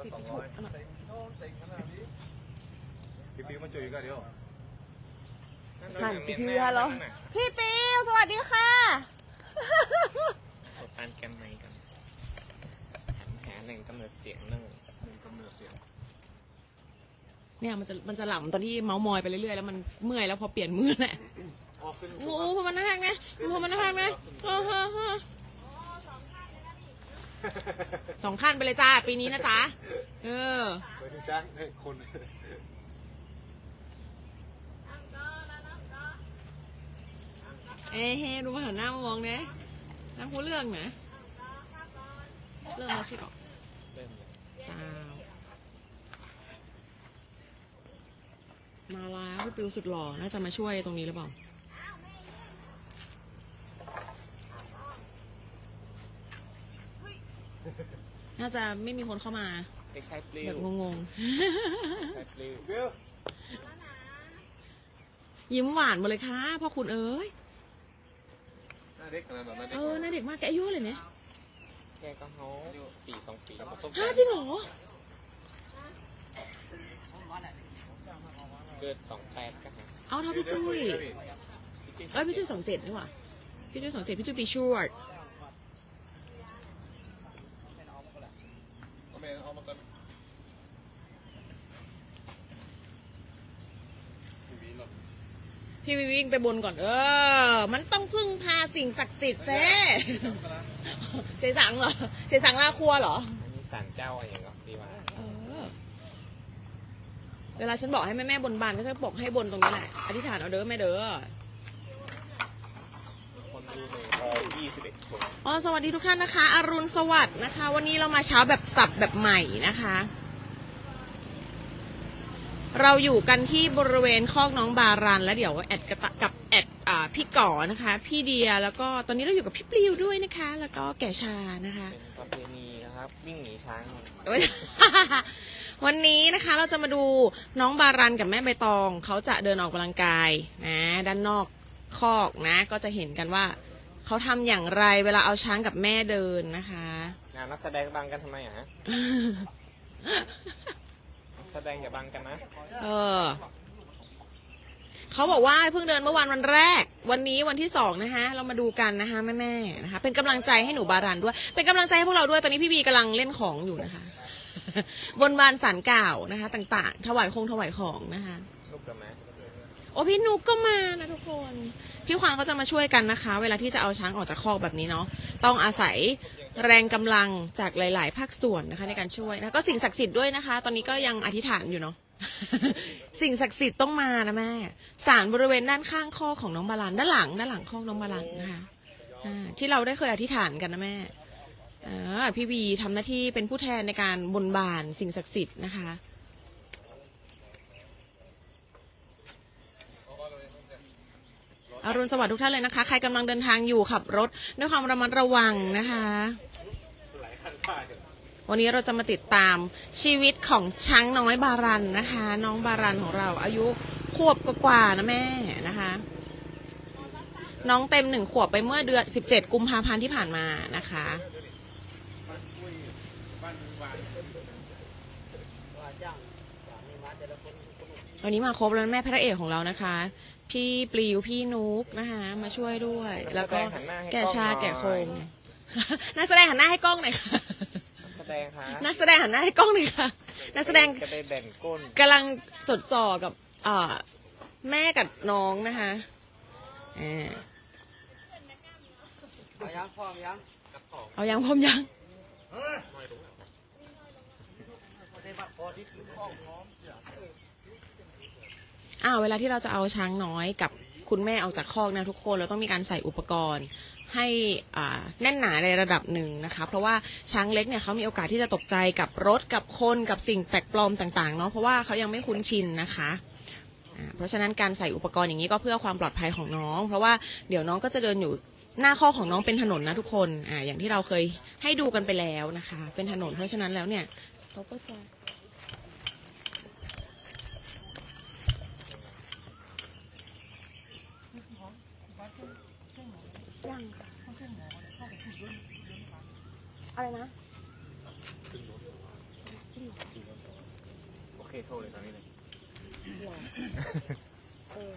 ละสองร้อยพี่ปิ๊วมาจุยกันเดี๋ยวนั่นพี่พิวฮัลโหลพี่ปิวสวัสดีค่ะปานแกมไมกันหันหาแหล่งกำเนิดเสียงหนึ่งกำเนิดเสียงเนี่ยมันจะมันจะหลับตอนที่เมาส์มอยไปเรื่อยๆแล้วมันเมื่อยแล้วพอเปลี่ยนมือแหละออกขึ้นโอ้โหพอมันนั่งนะพอมันนั่งนะโอ้โหโอ้โห สองขั้นไปเลยจ้า ปีนี้นะจ๊ะ เออ ไปดูจ้างให้คน เอ้เฮ้ดูมาหันหน้ามามองนะนั่งพูดเรื่องนะ เริ่มแล้วใช่ก่อนเริ่มเลยจ้ามาแล้วพี่ปิวสุดหล่อ น่าจะมาช่วยตรงนี้หรือเปล่า น่าจะไม่มีคนเข้ามาเด็กชายปลิแบวบงงชายปลิวปิ๊วๆ ยิ้มหวานหมาเลยค่ะพ่อคุณเอ้ย หน้าเด็กขนาดนั้นหน้าเด็เอกอน่าเด็กมากแกอายุเท่าไหร่เนี่ยแกก็เขาปีสองปีประสบฮะจริงเหรอ เกิดสองแปดก็หาเอาเท่าพี่จุ้ย เอ้ยพี่จุ้ยสองเจ็ดนี่หว่าพี่จุ้ยสองเจ็ดพี่จุ้ยปีชวด เอาแม่เอามาก่อนพี่วินหรอ พี่วิวิ่งไปบนก่อน เออ มันต้องพึ่งพาสิ่งศักดิ์สิทธิ์เซ่เสยสังเหรอเสยสังลาครัวเหรออันนี้ศาลเจ้าอะไรอย่างเงี้ยดีว่าเออ เวลาฉันบอกให้แม่แม่ๆบนบานก็จะบอกให้บนตรงนี้แหละ อธิษฐานเอาเด้อแม่เด้อ คนดูเลยยี่สิบเอ็ดคนอ๋อ สวัสดีทุกท่านนะคะ อรุณสวัสดิ์นะคะ วันนี้เรามาเช้าแบบสับแบบใหม่นะคะ เราอยู่กันที่บริเวณคอกน้องบารัน แล้วเดี๋ยวแอดกระตะกับแอดอ่าพี่ก่อนะคะ พี่เดียแล้วก็ตอนนี้เราอยู่กับพี่ปลิวด้วยนะคะ แล้วก็แก่ชานะคะเป็นประเพณีนะครับวิ่งหนีช้างเอ้ยวันนี้นะคะเราจะมาดูน้องบารันกับแม่ใบตอง เขาจะเดินออกกำลังกายนะด้านนอกคอกนะ ก็จะเห็นกันว่าเขาทำอย่างไรเวลาเอาช้างกับแม่เดินนะคะงานนักแสดงบังกันทำไมอะฮะนัก แสดงอย่าบังกันนะ เออ เขาบอกว่าเพิ่งเดินเมื่อวันวันแรก วันนี้วันที่สองนะคะ เรามาดูกันนะคะแม่แม่ๆนะคะ เป็นกำลังใจให้หนูบารันด้วย เป็นกำลังใจให้พวกเราด้วย ตอนนี้พี่บีกำลังเล่นของอยู่นะคะ บนบานสารกล่าวนะคะ ต่างๆ ถวายคงถวายของนะคะ โอ้พี่นุกก็มานะทุกคน พี่ควานก็จะมาช่วยกันนะคะ เวลาที่จะเอาช้างออกจากคอกแบบนี้เนาะต้องอาศัยแรงกำลังจากหลาย ๆ ภาคส่วนนะคะ ในการช่วยนะก็สิ่งศักดิ์สิทธิ์ด้วยนะคะ ตอนนี้ก็ยังอธิษฐานอยู่เนาะสิ่งศักดิ์สิทธิ์ต้องมานะแม่ศาลบริเวณด้านข้างคอกของน้องบาลันด้านหลังด้านหลังคอกน้องบาลันนะคะที่เราได้เคยอธิษฐานกันนะแม่พี่บีทำหน้าที่เป็นผู้แทนในการบนบานสิ่งศักดิ์สิทธิ์นะคะ อรุณสวัสดิ์ทุกท่านเลยนะคะ ใครกำลังเดินทางอยู่ขับรถด้วยความระมัดระวังนะคะ วันนี้เราจะมาติดตามชีวิตของช้างน้อยบารันนะคะ น้องบารันของเรา อายุขวบกว่าๆนะแม่นะคะ น้องเต็มหนึ่งขวบไปเมื่อเดือน 17 กุมภาพันธ์ที่ผ่านมานะคะวันนี้มาครบแล้วแม่พระเอกของเรานะคะ พี่ปลิวพี่นุกนะคะมาช่วยด้วย แล้วก็แก่ชาแก่คงนักแสดงหันหน้าให้กล้องหน่อยค่ะนักแสดงคะนักแสดงหันหน้าให้กล้องหน่อยค่ะนักแสดงจะได้แบ่งก้นกำลังจดจ่อกับเอ่อแม่กับน้องนะคะอ่าเอายังพร้อมยังเอายังพร้อมยังได้บัตรพ อ้าวเวลาที่เราจะเอาช้างน้อยกับคุณแม่ออกจากคอกนะทุกคนเราต้องมีการใส่อุปกรณ์ให้แน่นหนาในระดับหนึ่งนะคะ เพราะว่าช้างเล็กเนี่ยเขามีโอกาสที่จะตกใจกับรถกับคนกับสิ่งแปลกปลอมต่างๆเนาะเพราะว่าเขายังไม่คุ้นชินนะคะเพราะฉะนั้นการใส่อุปกรณ์อย่างนี้ก็เพื่อความปลอดภัยของน้อง เพราะว่าเดี๋ยวน้องก็จะเดินอยู่หน้าข้อของน้องเป็นถนนนะทุกคนอ่าอย่างที่เราเคยให้ดูกันไปแล้วนะคะ เป็นถนนเพราะฉะนั้นแล้วเนี่ยเขาก็จะ อะไรนะโอเคโทรเลยตอนนี้เลยหรอเออ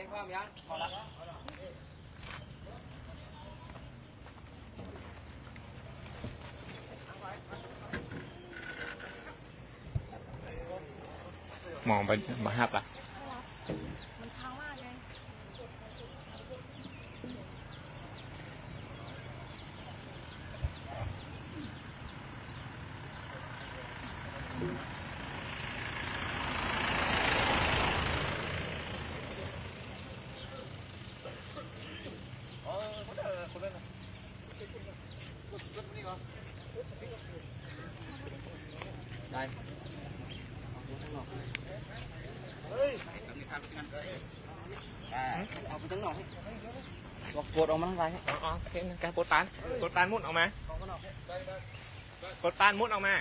เกมพร้อมยังพอละมองไปมาฮับอะมันช้ามากเลยอคนเออคนนั้นนะนี่ก่อน ได้ เฮ้ยเอาไปทั้งหนอกให้บอกกดออกมาทางไรให้อ๋อโอเส้นแกปวดปานปวดปานมุดออกมาปวดปานมุดออกมา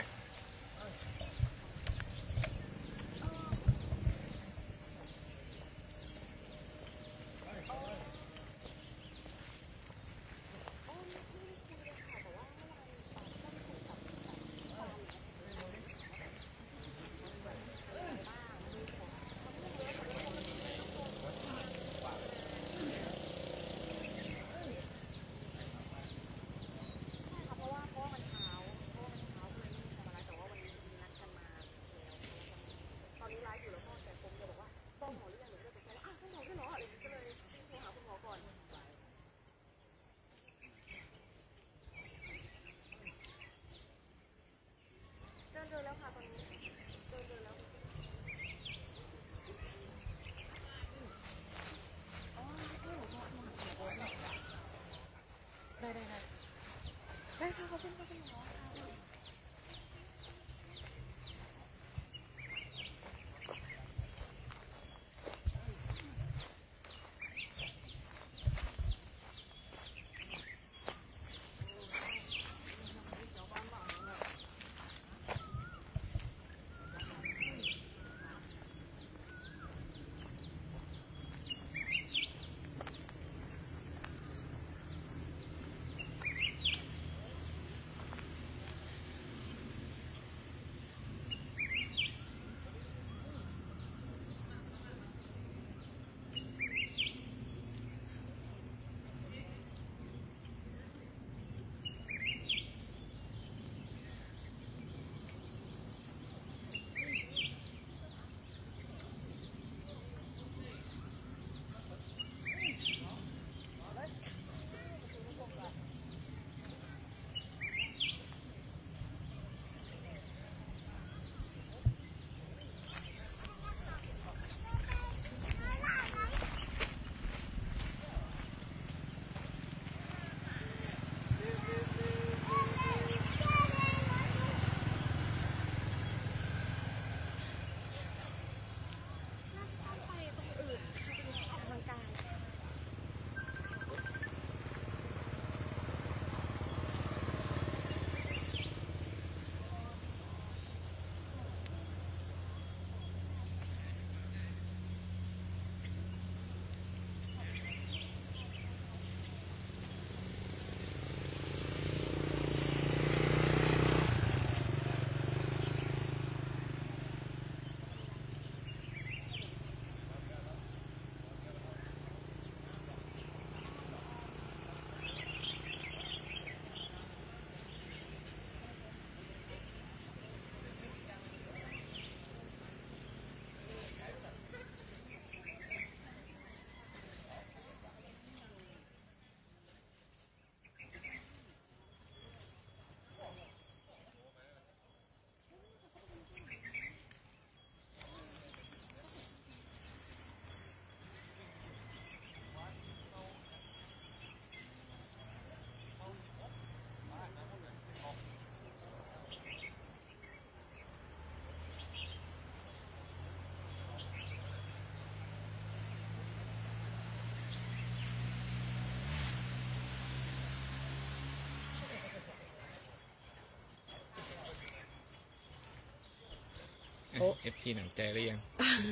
เอฟซีหนังใจหรือยัง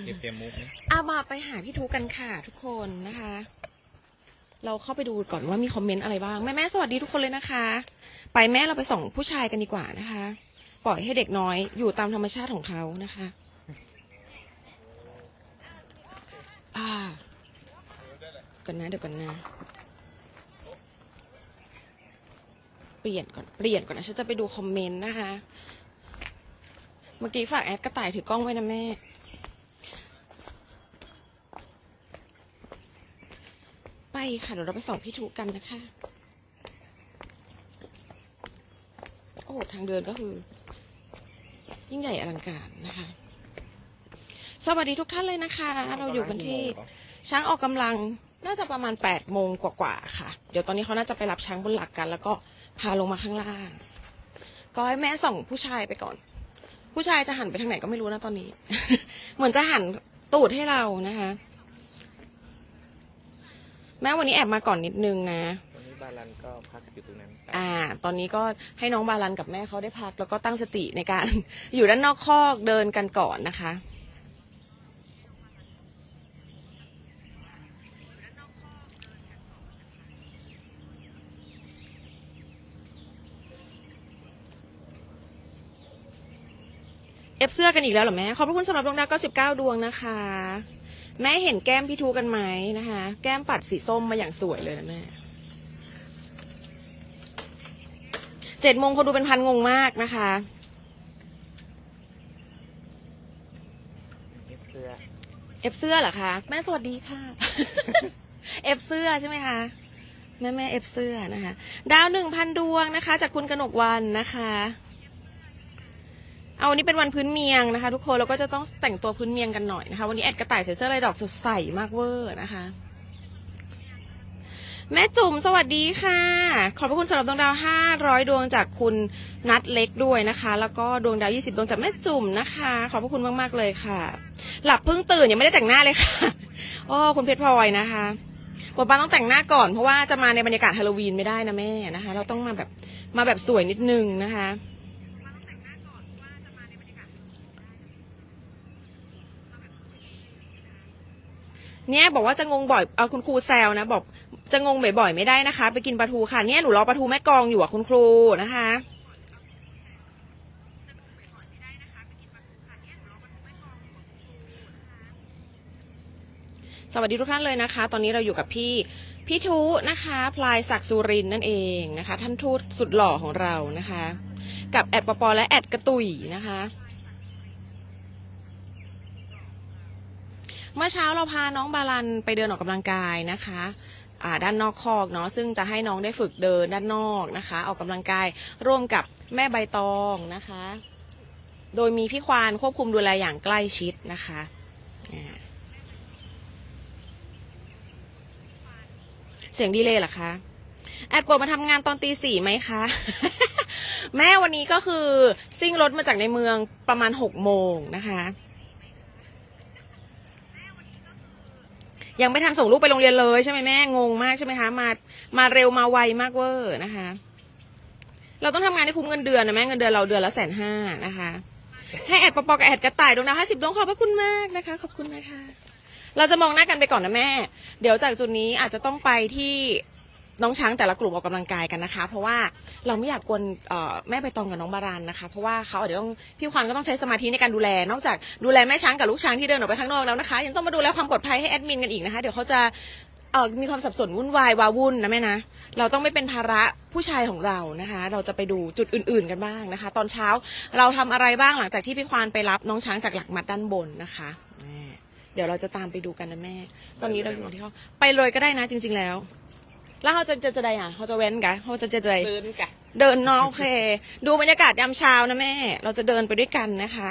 เตรียมเตรียมมุกนะเอามาไปหาพี่ทุกกันค่ะทุกคนนะคะ เราเข้าไปดูก่อนว่ามีคอมเมนต์อะไรบ้าง แม่แม่ๆสวัสดีทุกคนเลยนะคะ ไปแม่เราไปส่องผู้ชายกันดีกว่านะคะ ปล่อยให้เด็กน้อยอยู่ตามธรรมชาติของเขานะคะอ่าก่อนนะเดี๋ยวก่อนนะ เปลี่ยนก่อนเปลี่ยนก่อนนะฉันจะไปดูคอมเมนต์นะคะ เมื่อกี้ฝากแอดกระต่ายถือกล้องไว้นะแม่ ไปค่ะ เดี๋ยวเราไปส่องพี่ทุกันนะคะ โอ้โหทางเดินก็คือ ยิ่งใหญ่อลังการนะคะ สวัสดีทุกท่านเลยนะคะ เราอยู่กันที่ช้างออกกำลังน่าจะประมาณ8ปดโมงกว่าๆค่ะ เดี๋ยวตอนนี้เขาน่าจะไปรับช้างบนหลักกัน แล้วก็พาลงมาข้างล่าง ก็ให้แม่ส่องผู้ชายไปก่อน ผู้ชายจะหันไปทางไหนก็ไม่รู้นะตอนนี้ เหมือนจะหันตูดให้เรานะคะ แม่วันนี้แอบมาก่อนนิดนึงนะวันนี้บาลันก็พักอยู่ตรงนั้นอ่า ตอนนี้ก็ให้น้องบาลันกับแม่เขาได้พัก แล้วก็ตั้งสติในการ อยู่ด้านนอกคอกเดินกันก่อนนะคะ เอฟเสื้อกันอีกแล้วเหรอแม่ ขอบพระคุณสำหรับดวงดาว99 ดวงนะคะ แม่เห็นแก้มพี่ทูกันไหมนะคะ แก้มปัดสีส้มมาอย่างสวยเลยนะแม่เจ็ดโมงคนดูเป็นพันงงมากนะคะเอฟเสื้อเอฟเสื้อเหรอคะแม่สวัสดีค่ะเอฟเสื้อใช่ไหมคะแม่แม่เอฟเสื้อนะคะ ดาวหนึ่งพันดวงนะคะ จากคุณกนกวันนะคะ เอาวันนี้เป็นวันพื้นเมียงนะคะ ทุกคนเราก็จะต้องแต่งตัวพื้นเมียงกันหน่อยนะคะ วันนี้แอดกระต่ายใส่เสื้อลายดอกสดใสมากเวอร์นะคะ แม่จุ๋มสวัสดีค่ะ ขอบพระคุณสำหรับดวงดาว 500 ดวงจากคุณนัดเล็กด้วยนะคะ แล้วก็ดวงดาว 20 ดวงจากแม่จุ๋มนะคะ ขอบพระคุณมากๆเลยค่ะ หลับเพิ่งตื่นยังไม่ได้แต่งหน้าเลยค่ะอ๋อคุณเพชรพลอยนะคะบทบาต้องแต่งหน้าก่อนเพราะว่าจะมาในบรรยากาศฮาโลวีนไม่ได้นะแม่นะคะ เราต้องมาแบบมาแบบสวยนิดนึงนะคะ เนี่ยบอกว่าจะงงบ่อยเอาคุณครูแซวนะ บอกจะงงบ่อยๆไม่ได้นะคะ ไปกินปลาทูค่ะเนี่ยหนูรอปลาทูแม่กองอยู่อะคุณครูนะคะสวัสดีทุกท่านเลยนะคะ ตอนนี้เราอยู่กับพี่พี่ทุนะคะพลายศักดิ์สุรินนั่นเองนะคะ ท่านทูตสุดหล่อของเรานะคะ กับแอดปอปอและแอดกระตุยนะคะ เมื่อเช้าเราพาน้องบาลันไปเดินออกกำลังกายนะคะด้านนอกคอกเนาะซึ่งจะให้น้องได้ฝึกเดินด้านนอกนะคะ ออกกำลังกายร่วมกับแม่ใบตองนะคะ โดยมีพี่ควานควบคุมดูแลอย่างใกล้ชิดนะคะเสียงดีเลยเหรอคะแอดโปรมาทำงานตอนตีสี่ไหมคะ แม่วันนี้ก็คือซิ่งรถมาจากในเมืองประมาณหกโมงนะคะ ยังไม่ทันส่งลูกไปโรงเรียนเลยใช่ไหมแม่งงมากใช่ไหมคะมามาเร็วมาไวมากเวอร์นะคะ เราต้องทำงานให้คุ้มเงินเดือนนะแม่เงินเดือนเราเดือนละแสนห้านะคะ ให้แอดปอปอกับแอดกระต่ายดวงดาวห้าสิบดวงขอบพระคุณมากนะคะ ขอบคุณนะคะ เราจะมองหน้ากันไปก่อนนะแม่ เดี๋ยวจากจุดนี้อาจจะต้องไปที่ น้องช้างแต่ละกลุ่มออกกำลังกายกันนะคะ เพราะว่าเราไม่อยากกวนเอ่อแม่ใบตองกับน้องบารันนะคะ เพราะว่าเขาอาจจะต้องพี่ควันก็ต้องใช้สมาธิในการดูแล นอกจากดูแลแม่ช้างกับลูกช้างที่เดินออกไปข้างนอกแล้วนะคะยังต้องมาดูแลความปลอดภัยให้แอดมินกันอีกนะคะเดี๋ยวเขาจะเอ่อมีความสับสนวุ่นวายวาวุ่นนะแม่นะเราต้องไม่เป็นภาระผู้ชายของเรานะคะ เราจะไปดูจุดอื่น ๆกันบ้างนะคะ ตอนเช้าเราทำอะไรบ้างหลังจากที่พี่ควานไปรับน้องช้างจากหลักมัดด้านบนนะคะแม่เดี๋ยวเราจะตามไปดูกันนะแม่ ตอนนี้เราอยู่ที่ห้องไปเลยก็ได้นะจริง ๆแล้ว แล้วเขาจะจะจะใดอะเขาจะเว้นกันเขาจะจะใดเดินกะเดินเนาะโอเค ดูบรรยากาศยามเช้านะแม่ เราจะเดินไปด้วยกันนะคะ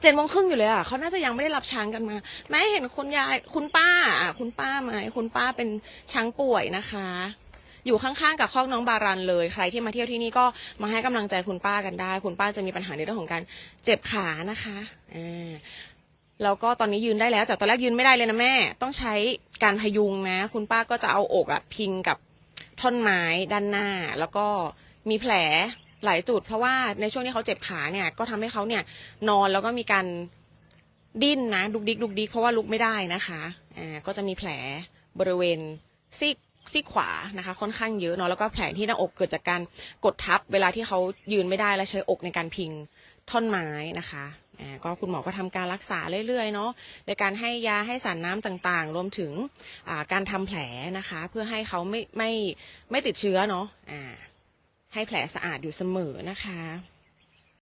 เจ็ดโมงครึ่งอยู่เลยอะเขาน่าจะยังไม่ได้รับช้างกันมา แม่เห็นคุณยายคุณป้าอะคุณป้าไหมคุณป้าเป็นช้างป่วยนะคะ อยู่ข้างๆกับคอกน้องบารันเลยใครที่มาเที่ยวที่นี่ก็มาให้กำลังใจคุณป้ากันได้ คุณป้าจะมีปัญหาในเรื่องของการเจ็บขานะคะอ่า แล้วก็ตอนนี้ยืนได้แล้วจากตอนแรกยืนไม่ได้เลยนะแม่ ต้องใช้การพยุงนะ คุณป้าก็จะเอาอกอะพิงกับท่อนไม้ด้านหน้า แล้วก็มีแผลหลายจุด เพราะว่าในช่วงที่เขาเจ็บขาเนี่ยก็ทำให้เขาเนี่ยนอนแล้วก็มีการดิ้นนะดุกดิกดุกดิกเพราะว่าลุกไม่ได้นะคะอ่าก็จะมีแผลบริเวณซีกซีกขวานะคะ ค่อนข้างเยอะเนาะแล้วก็แผลที่หน้าอกเกิดจากการกดทับ เวลาที่เขายืนไม่ได้แล้วใช้อกในการพิงท่อนไม้นะคะ ก็คุณหมอก็ทำการรักษาเรื่อยๆเนาะโดยการให้ยาให้สารน้ำต่างๆ รวมถึงการทำแผลนะคะ เพื่อให้เขาไม่ไม่ไม่ติดเชื้อเนาะให้แผลสะอาดอยู่เสมอนะคะ